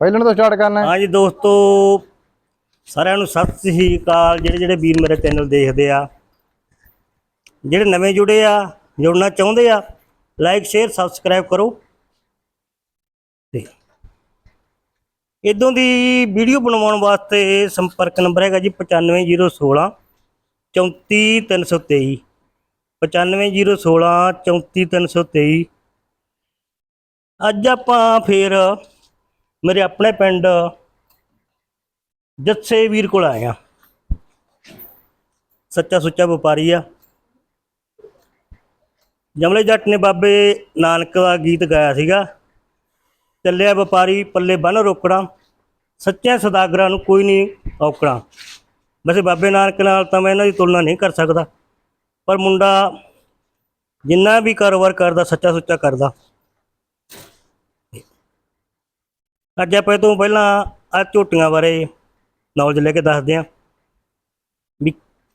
ਪਹਿਲਾਂ ਤੋਂ ਸਟਾਰਟ ਕਰਨਾ ਹੈ। ਹਾਂਜੀ ਦੋਸਤੋ, ਸਾਰਿਆਂ ਨੂੰ ਸਤਿ ਸ੍ਰੀ ਅਕਾਲ। ਜਿਹੜੇ ਜਿਹੜੇ ਵੀਰ ਮੇਰੇ ਚੈਨਲ ਦੇਖਦੇ ਆ, ਜਿਹੜੇ ਨਵੇਂ ਜੁੜੇ ਆ, ਜੁੜਨਾ ਚਾਹੁੰਦੇ ਆ ਲਾਈਕ ਸ਼ੇਅਰ ਸਬਸਕ੍ਰਾਈਬ ਕਰੋ। ਤੇ ਇਦੋਂ ਦੀ ਵੀਡੀਓ ਬਣਵਾਉਣ ਵਾਸਤੇ ਸੰਪਰਕ ਨੰਬਰ ਹੈਗਾ ਜੀ 95016 34323 95016 34323 ਅੱਜ ਆਪਾਂ ਫੇਰ ਮੇਰੇ ਆਪਣੇ ਪਿੰਡ ਜੱਸੇ ਵੀਰ ਕੋਲ ਆਏ ਆ ਸੱਚਾ ਸੁੱਚਾ ਵਪਾਰੀ ਆ। ਜਮਲੇ ਜੱਟ ਨੇ ਬਾਬੇ ਨਾਨਕ ਦਾ ਗੀਤ ਗਾਇਆ ਸੀਗਾ। ਚੱਲਿਆ ਵਪਾਰੀ ਪੱਲੇ ਬੰਨ ਰੋਕਣਾ, ਸੱਚਿਆਂ ਸਦਾਗਰਾਂ ਨੂੰ ਕੋਈ ਨਹੀਂ ਔਕਣਾ। ਵੈਸੇ ਬਾਬੇ ਨਾਨਕ ਨਾਲ ਤਾਂ ਮੈਂ ਇਹਨਾਂ ਦੀ ਤੁਲਨਾ ਨਹੀਂ ਕਰ ਸਕਦਾ, ਪਰ ਮੁੰਡਾ ਜਿੰਨਾ ਵੀ ਕਾਰੋਬਾਰ ਕਰਦਾ, ਸੱਚਾ ਸੁੱਚਾ ਕਰਦਾ। ਅੱਜ ਆਪਾਂ ਇਹ ਤੋਂ ਪਹਿਲਾਂ ਆ ਝੋਟੀਆਂ ਬਾਰੇ ਨੌਲੇਜ ਲੈ ਕੇ ਦੱਸਦੇ ਹਾਂ ਵੀ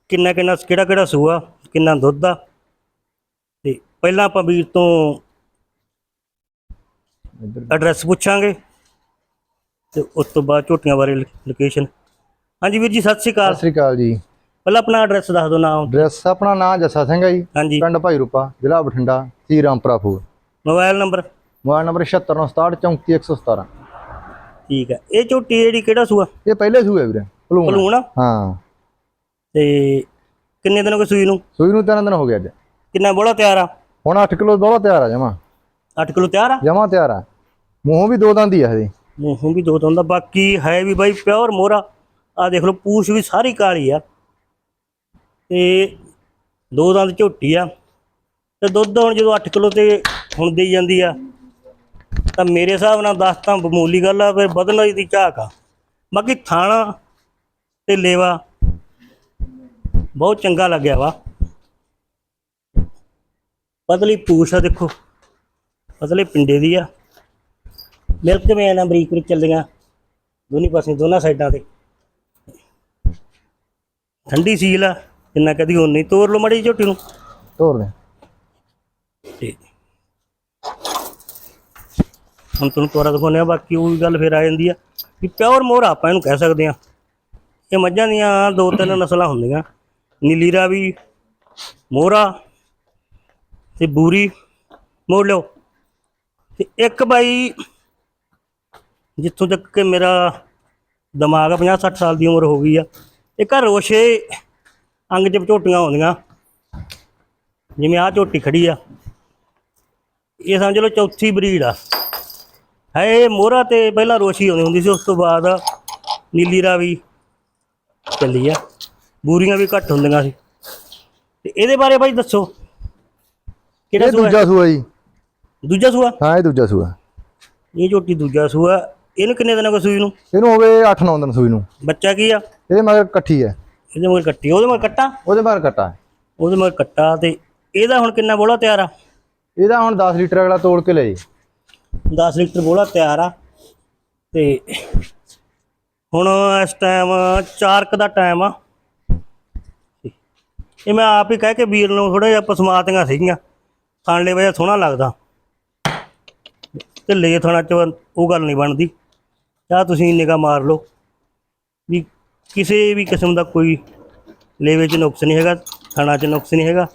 ਕਿੰਨਾ ਕਿੰਨਾ ਕਿਹੜਾ ਕਿਹੜਾ ਸੂਆ ਕਿੰਨਾ ਦੁੱਧ ਆ। ਤੇ ਪਹਿਲਾਂ ਆਪਾਂ ਵੀਰ ਤੋਂ ਐਡਰੈਸ ਪੁੱਛਾਂਗੇ ਤੇ ਉਸ ਤੋਂ ਬਾਅਦ ਝੋਟੀਆਂ ਬਾਰੇ ਲੋਕੇਸ਼ਨ ਹਾਂਜੀ ਵੀਰ ਜੀ ਸਤਿ ਸ਼੍ਰੀ ਅਕਾਲ। ਸਤਿ ਸ੍ਰੀ ਅਕਾਲ ਜੀ। ਪਹਿਲਾਂ ਆਪਣਾ ਐਡਰੈਸ ਦੱਸ ਦਿਓ ਨਾਮ। ਐਡਰੈਸ ਆਪਣਾ ਨਾਮ ਜੱਸਾ ਸਿੰਘ ਹੈ ਜੀ। ਪਿੰਡ ਭਾਈ ਰੂਪਾ ਜ਼ਿਲ੍ਹਾ ਬਠਿੰਡਾ ਸੀ Rampura Phul. Mobile number mobile number 7697634117 ਠੀਕ ਹੈ ਇਹ ਝੋਟੀ ਜਿਹੜੀ ਕਿਹੜਾ ਸੂਆ? ਇਹ ਪਹਿਲੇ ਸੂਏ ਵੀਰੇ ਭਲੂਣ ਭਲੂਣ? ਹਾਂ। ਤੇ ਕਿੰਨੇ ਦਿਨ ਹੋ ਗਏ ਸੂਈ ਨੂੰ? ਸੂਈ ਨੂੰ ਤਿੰਨ ਦਿਨ ਹੋ ਗਿਆ ਅੱਜ। ਕਿੰਨਾ ਬੋਲਾ ਤਿਆਰ ਆ? ਹੁਣ 8 ਕਿਲੋ ਦੋਲਾ ਤਿਆਰ ਆ ਜਮਾ। 8 ਕਿਲੋ ਤਿਆਰ ਆ? ਜਮਾ ਤਿਆਰ ਆ। ਮੂੰਹੋਂ ਵੀ ਦੋ ਦੰਦ ਹੀ ਆ ਇਹਦੀ। ਮੂੰਹੋਂ ਵੀ ਦੋ ਦੰਦ ਆ। ਬਾਕੀ ਹੈ ਵੀ ਬਾਈ ਪਿਓਰ ਮੋਰਾ ਆ ਦੇਖ ਲਓ ਪੂਛ ਵੀ ਸਾਰੀ ਕਾਲੀ ਆ। ਤੇ ਦੋ ਦੰਦ ਝੋਟੀ ਆ। ਤੇ ਦੁੱਧ ਹੁਣ ਜਦੋਂ 8 ਕਿਲੋ ਤੇ ਹੁਣ ਦੇਈ ਜਾਂਦੀ ਆ। ਤਾਂ ਮੇਰੇ ਹਿਸਾਬ ਨਾਲ ਦੱਸ ਤਾਂ ਮਾਮੂਲੀ ਗੱਲ ਆ ਫਿਰ ਵਧਣ ਦੀ ਝਾਕ ਆ। ਬਾਕੀ ਥਾਣਾ ਤੇ ਲੇਵਾ ਬਹੁਤ ਚੰਗਾ ਲੱਗਿਆ ਵਾ। ਪਤਲੀ ਪੂਛ ਆ ਦੇਖੋ ਪਤਲੇ ਪਿੰਡੇ ਦੀ ਆ। ਮਿਲਕ ਵੇਨ ਆ ਬਰੀਕ ਬਰੀਕ ਚੱਲਦੀਆਂ ਦੋਨੀ ਪਾਸੇ ਦੋਨਾਂ ਸਾਈਡਾਂ ਤੇ। ਠੰਡੀ ਸੀਲ ਆ ਜਿੰਨਾ ਕਦੀ ਹੁਣ ਨਹੀਂ ਤੋੜ ਲਓ ਮੜੀ ਝੋਟੀ ਨੂੰ। ਤੋਰ ਦੇ ਤੇ ਹੁਣ ਤੁਹਾਨੂੰ ਤੋਰਾ ਦਿਖਾਉਂਦੇ ਆ ਬਾਕੀ ਉਹ ਗੱਲ ਫਿਰ ਆ ਜਾਂਦੀ ਆ ਵੀ ਪਿਓਰ ਮੋਹਰਾ ਆਪਾਂ ਇਹਨੂੰ ਕਹਿ ਸਕਦੇ ਆ ਇਹ ਮੱਝਾਂ ਦੀਆਂ ਦੋ ਤਿੰਨ ਨਸਲਾਂ ਹੁੰਦੀਆਂ। ਨੀਲੀ ਰਾਵੀ, ਮੋਹਰਾ ਤੇ ਬੂਰੀ। ਮੋੜ ਲਿਓ। ਤੇ ਇੱਕ ਬਾਈ ਜਿੱਥੋਂ ਤੱਕ ਕਿ ਮੇਰਾ ਦਿਮਾਗ ਆ 50 60 ਸਾਲ ਦੀ ਉਮਰ ਹੋ ਗਈ ਆ। ਇੱਕ ਆ ਰੋਸ਼ੇ ਅੰਗ 'ਚ ਝੋਟੀਆਂ ਆਉਂਦੀਆਂ। ਜਿਵੇਂ ਆ ਝੋਟੀ ਖੜੀ ਆ। ਇਹ ਸਮਝ ਲਓ ਚੌਥੀ ਬਰੀਡ ਆ। ਹੈ ਇਹ ਮੋਹਰਾ ਤੇ ਪਹਿਲਾਂ ਰੋਸ਼ੀ ਆਉਂਦੀ ਹੁੰਦੀ ਸੀ ਉਸ ਤੋਂ ਬਾਅਦ ਨੀਲੀ ਰਾਵੀ ਚੱਲੀ ਆ। ਬੂਰੀਆਂ ਵੀ ਘੱਟ ਹੁੰਦੀਆਂ ਸੀ। ਤੇ ਇਹਦੇ ਬਾਰੇ ਬਾਈ ਦੱਸੋ। ਕਿਹੜਾ ਇਹ ਸੂਆ ਹੈ? ਦੂਜਾ ਸੂਆ ਜੀ। ਦੂਜਾ ਸੂਆ? ਹਾਂ ਇਹ ਦੂਜਾ ਸੂਆ। ਇਹ ਝੋਟੀ ਦੂਜਾ ਸੂਆ ਇਹਨੂੰ ਕਿੰਨੇ ਦਿਨਾਂ ਕੋ ਸੂਈ ਨੂੰ? ਇਹਨੂੰ ਹੋ ਗਏ 8-9 ਦਿਨ ਸੂਈ ਨੂੰ। ਬੱਚਾ ਕੀ ਆ? ਇਹਦੇ ਮਗਰ ਇਕੱਠੀ ਹੈ। ਇਹਦੇ ਮਗਰ ਕੱਟੀ। ਉਹਦੇ ਮਗਰ ਕੱਟਾ? ਉਹਦੇ ਮਗਰ ਕੱਟਾ। ਹੈ। ਉਹਦੇ ਮਗਰ ਕੱਟਾ ਤੇ ਇਹਦਾ ਹੁਣ ਕਿੰਨਾ ਬੋਲਾ ਤਿਆਰ ਆ? ਇਹਦਾ ਹੁਣ 10 ਲੀਟਰ ਅਗਲਾ ਤੋੜ ਕੇ ਲੈ ਜੀ। 10 ਲੀਟਰ ਬੋਲਾ ਤਿਆਰ ਆ। ਤੇ ਹੁਣ ਇਸ ਟਾਈਮ 4 ਕ ਦਾ ਟਾਈਮ ਆ। ਇਹ ਮੈਂ ਆਪ ਹੀ ਕਹਿ ਕੇ ਵੀਰ ਨੂੰ ਥੋੜਾ ਜਿਹਾ ਪਸਮਾਤੀਆਂ ਸੀਗੀਆਂ। ਖਾਣ ਵਜਾ ਸੋਹਣਾ ਲੱਗਦਾ। ਤੇ ਲੈ ਥਾਣਾ ਚ ਉਹ ਗੱਲ ਨਹੀਂ ਬਣਦੀ। ਜਾਂ ਤੁਸੀਂ ਨਿਗਾਹ ਮਾਰ ਲਓ। ਵੀ ਕਿਸੇ ਵੀ ਕਿਸਮ ਦਾ ਕੋਈ ਲੇਵੇ ਚ ਨੁਕਸ ਨਹੀਂ ਹੈਗਾ, ਥਾਣਾ ਚ ਨੁਕਸ ਨਹੀਂ ਹੈਗਾ।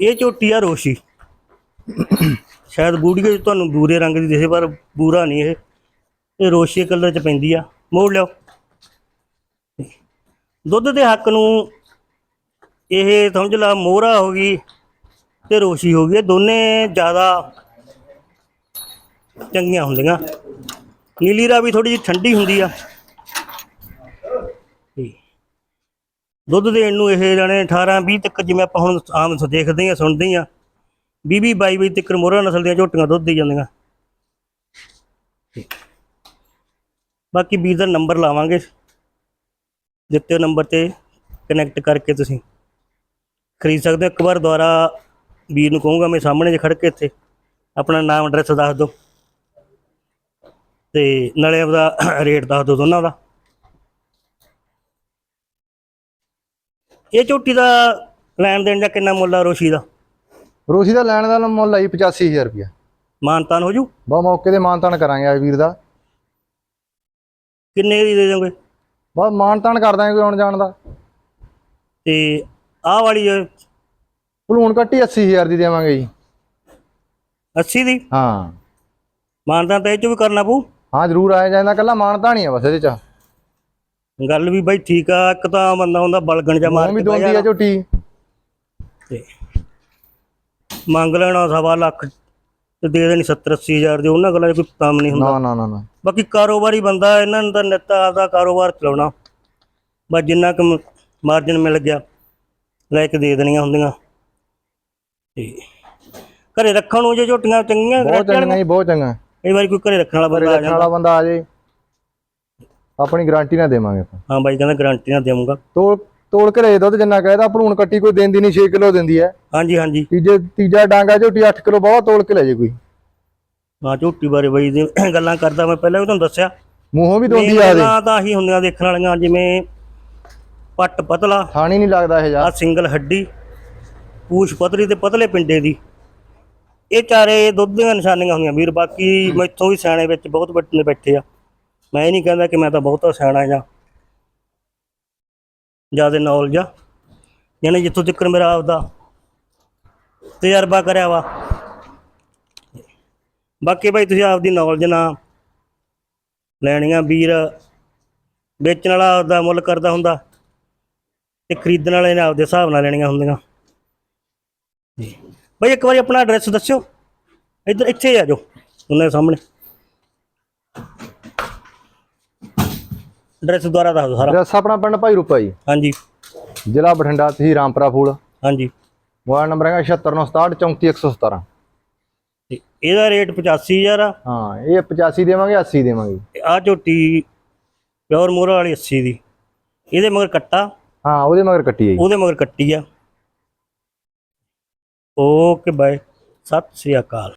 ਇਹ ਝੋਟੀ ਆ ਰੋਸ਼ੀ। ਸ਼ਾਇਦ ਬੂੜੀਏ 'ਚ ਤੁਹਾਨੂੰ ਬੂਰੇ ਰੰਗ ਦੀ ਦਿਸੇ ਪਰ ਬੂਰਾ ਨਹੀਂ ਇਹ। ਇਹ ਰੋਸ਼ੀ ਕਲਰ ਚ ਪੈਂਦੀ ਆ। ਮੋੜ ਲਿਓ ਦੁੱਧ ਦੇ ਹੱਕ ਨੂੰ ਇਹ ਸਮਝ ਲਾ, ਮੋਹਰਾ ਹੋ ਗਈ ਤੇ ਰੋਸ਼ੀ ਹੋ ਗਈ। ਇਹ ਦੋਨੇ ਜ਼ਿਆਦਾ ਚੰਗੀਆਂ ਹੁੰਦੀਆਂ। ਨੀਲੀ ਰਾਵੀ ਥੋੜੀ ਜਿਹੀ ਠੰਡੀ ਹੁੰਦੀ ਆ। ਦੁੱਧ ਦੇਣ ਨੂੰ ਇਹ ਜਾਣੇ 18 20 ਤੱਕ ਜਿਵੇਂ ਆਪਾਂ ਹੁਣ ਆਮ ਦੇਖਦੇ ਆ ਸੁਣਦੇ ਆ 20 20 22 22 ਤੱਕ ਮੋਹਰਾ ਨਸਲ ਦੀਆਂ ਝੋਟੀਆਂ ਦੁੱਧ ਦੇ ਜਾਂਦੀਆਂ। ਬਾਕੀ ਵੀਰ ਦਾ ਨੰਬਰ ਲਾਵਾਂਗੇ। ਦਿੱਤੇ ਨੰਬਰ ਤੇ ਕਨੈਕਟ ਕਰਕੇ ਤੁਸੀਂ ਖਰੀਦ ਸਕਦੇ ਹੋ। ਇੱਕ ਵਾਰ ਦੁਬਾਰਾ ਵੀਰ ਨੂੰ ਕਹੂੰਗਾ, ਮੈਂ ਸਾਹਮਣੇ ਜੇ ਖੜ ਕੇ ਇੱਥੇ ਆਪਣਾ ਨਾਮ ਐਡਰੈਸ ਦੱਸ ਦਿਓ। ਤੇ ਨਾਲੇ ਆਪਦਾ ਰੇਟ ਦੱਸ ਦਿਓ ਦੋਨਾਂ ਦਾ। ਇਹ ਝੋਟੀ ਦਾ ਲੈਣ ਦੇਣ ਦਾ ਕਿੰਨਾ ਮੁੱਲ ਆ ਰੋਸ਼ੀ ਦਾ? ਰੋਸ਼ੀ ਦਾ ਲੈਣ ਦਾ ਮੁੱਲ ਆਈ 85000 ਰੁਪਇਆ। ਮਾਨਤਾਨ ਹੋ ਜੂ? ਬਾ ਮੌਕੇ ਤੇ ਮਾਨਤਾਨ ਕਰਾਂਗੇ ਆ ਵੀਰ ਦਾ। ਕਿੰਨੇ ਦੀ ਦੇ ਦੋਗੇ ਬਸ ਮਾਨ ਤਾਨ ਕਰ ਦਾਂਗੇ ਕੋਈ ਆਉਣ ਜਾਣ ਦਾ। ਤੇ ਆਹ ਵਾਲੀ ਹੈ ਭਲੂਣ ਕੱਟੀ 80000 ਦੀ ਦੇਵਾਂਗੇ ਜੀ। 80 ਦੀ? ਹਾਂ। ਮਾਨਤਾ ਤਾਂ ਇਹ ਚ ਵੀ ਕਰਨਾ ਪਊ। ਹਾਂ ਜ਼ਰੂਰ ਆਇਆ ਜਾਂਦਾ ਕੱਲਾ ਮਾਨ ਤਾਂ ਨਹੀਂ ਆ ਬਸ ਇਹਦੇ ਚ। ਗੱਲ ਵੀ ਬਾਈ ਠੀਕ ਆ ਇੱਕ ਤਾਂ ਬੰਦਾ ਹੁੰਦਾ ਬਲਗਣ ਜਾਂ ਮਾਰ ਵੀ ਕੇ ਬਹਿ ਦੋਂਦੀ ਆ ਜਾਣਾ ਝੋਟੀ। ਤੇ ਮੰਗ ਲੈਣਾ ਸਵਾ ਲੱਖ ਤੇ ਦੇ ਦੇਣੀ 70 80 ਹਜ਼ਾਰ ਦੇ ਉਹਨਾਂ ਗੱਲਾਂ 'ਚ ਕੋਈ ਕੰਮ ਨਹੀਂ ਹੁੰਦਾ। ਨਾ ਨਾ ਨਾ ਨਾ। ਬਾਕੀ ਕਾਰੋਬਾਰੀ ਬੰਦਾ ਇਹਨਾਂ ਤਾਂ ਨਿੱਤ ਆਪਦਾ ਕਾਰੋਬਾਰ ਚਲਾਉਣਾ। ਬਸ ਜਿੰਨਾ ਕੁ ਮਾਰਜਨ ਮਿਲ ਗਿਆ ਲੈ ਕੇ ਦੇ ਦੇਣੀਆਂ ਹੁੰਦੀਆਂ। ਤੇ ਘਰੇ ਰੱਖਣ ਨੂੰ ਜੇ ਝੋਟੀਆਂ ਚੰਗੀਆਂ ਬਹੁਤ ਚੰਗਾ ਜੀ ਬਹੁਤ ਚੰਗਾ ਕਈ ਵਾਰੀ ਕੋਈ ਘਰੇ ਰੱਖਣ ਵਾਲਾ ਬੰਦਾ ਆ ਰੱਖਣ ਜਾਂਦਾ। ਵਾਲਾ ਬੰਦਾ ਆ ਜੇ ਆਪਣੀ ਗਾਰੰਟੀ ਨਾ ਦੇਵਾਂਗੇ ਆਪਾਂ। ਹਾਂ ਬਾਈ ਕਹਿੰਦਾ ਗਾਰੰਟੀ ਨਾ ਦੇਵਾਂਗਾ। ਤੋਲ ਤੋਲ ਕੇ ਲੈ ਦੁੱਧ ਜਿੰਨਾ ਕਹਿਦਾ ਭਲੂਣ ਕੱਟੀ ਕੋਈ ਦਿੰਦੀ ਨਹੀਂ 6 ਕਿਲੋ ਦਿੰਦੀ ਹੈ ਹਾਂਜੀ ਹਾਂਜੀ। ਤੀਜੇ ਤੀਜਾ ਡਾਂਗਾ ਝੋਟੀ 8 ਕਿਲੋ ਬਹੁਤ ਤੋਲ ਕੇ ਲੈ ਜੇ ਕੋਈ। ਹਾਂ ਝੋਟੀ ਬਾਰੇ ਬਾਈ ਦੀ ਗੱਲਾਂ ਕਰਦਾ ਮੈਂ ਪਹਿਲਾਂ ਵੀ ਤੁਹਾਨੂੰ ਦੱਸਿਆ। ਮੂੰਹੋਂ ਵੀ ਦੋਂਦੀ ਆ ਦੇ ਤਾਂ ਆਹੀ ਹੁੰਦੀਆਂ ਦੇਖਣ ਵਾਲੀਆਂ ਜਿਵੇਂ ਪੱਟ ਪਤਲਾ। ਥਾਣੀ ਨਹੀਂ ਲੱਗਦਾ ਇਹ ਜਾ ਆ ਸਿੰਗਲ ਹੱਡੀ ਪੂਛ ਪਤਲੀ ਤੇ ਪਤਲੇ ਪਿੰਡੇ ਦੀ। ਇਹ ਚਾਰੇ ਦੁੱਧ ਦੀਆਂ ਨਿਸ਼ਾਨੀਆਂ ਹੁੰਦੀਆਂ ਵੀਰ ਬਾਕੀ ਮੈਥੋਂ ਵੀ ਸਿਆਣੇ ਵਿੱਚ ਬਹੁਤ ਬੱਟੇ ਬੈਠੇ ਆ। ਮੈਂ ਇਹ ਨਹੀਂ ਕਹਿੰਦਾ ਕਿ ਮੈਂ ਤਾਂ ਬਹੁਤਾ ਸਿਆਣਾ ਜਾਂ ਜ਼ਿਆਦਾ ਨੌਲੇਜ ਆ। ਯਾਨੀ ਜਿੱਥੋਂ ਤੱਕ ਮੇਰਾ ਆਪਦਾ ਤਜਰਬਾ ਕਰਿਆ ਵਾ। ਬਾਕੀ ਭਾਈ ਤੁਸੀਂ ਆਪਦੀ ਨੌਲੇਜ ਨਾਲ ਲੈਣੀਆਂ ਵੀਰ। ਵੇਚਣ ਵਾਲਾ ਆਪਦਾ ਮੁੱਲ ਕਰਦਾ ਹੁੰਦਾ ਤੇ ਖਰੀਦਣ ਵਾਲੇ ਨੇ ਆਪਦੇ ਹਿਸਾਬ ਨਾਲ ਲੈਣੀਆਂ ਹੁੰਦੀਆਂ। ਜੀ। ਬਈ ਇੱਕ ਵਾਰੀ ਆਪਣਾ ਐਡਰੈਸ ਦੱਸਿਓ। ਇੱਧਰ ਇੱਥੇ ਆ ਜਾਓ। ਉਹਨਾਂ ਦੇ ਸਾਹਮਣੇ। ਐਡਰੈਸ ਦੁਆਰਾ ਦੱਸ ਦਿਓ ਸਾਰਾ। ਰਸ ਆਪਣਾ ਪਿੰਡ ਭਾਈ ਰੂਪਾ ਜੀ। ਹਾਂਜੀ। ਜ਼ਿਲ੍ਹਾ ਬਠਿੰਡਾ ਤਹਿਸੀਲ ਰਾਮਪੁਰਾ ਫੂਲ। ਹਾਂਜੀ। ਮੋਬਾਈਲ ਨੰਬਰ ਹੈਗਾ 76967 34117 ਤੇ ਇਹਦਾ ਰੇਟ 85000 ਆ। ਹਾਂ ਇਹ 85 ਦੇਵਾਂਗੇ 80 ਦੇਵਾਂਗੇ। ਆ ਝੋਟੀ ਪਿਓਰ ਮੋਰਾ ਵਾਲੀ 80 ਦੀ। ਇਹਦੇ ਮਗਰ ਕੱਟਾ। ਹਾਂ ਉਹਦੇ ਮਗਰ ਕੱਟੀ ਹੈ ਜੀ। ਉਹਦੇ ਮਗਰ ਕੱਟੀ ਆ। Okay bye. ਸਤਿ ਸ੍ਰੀ ਅਕਾਲ।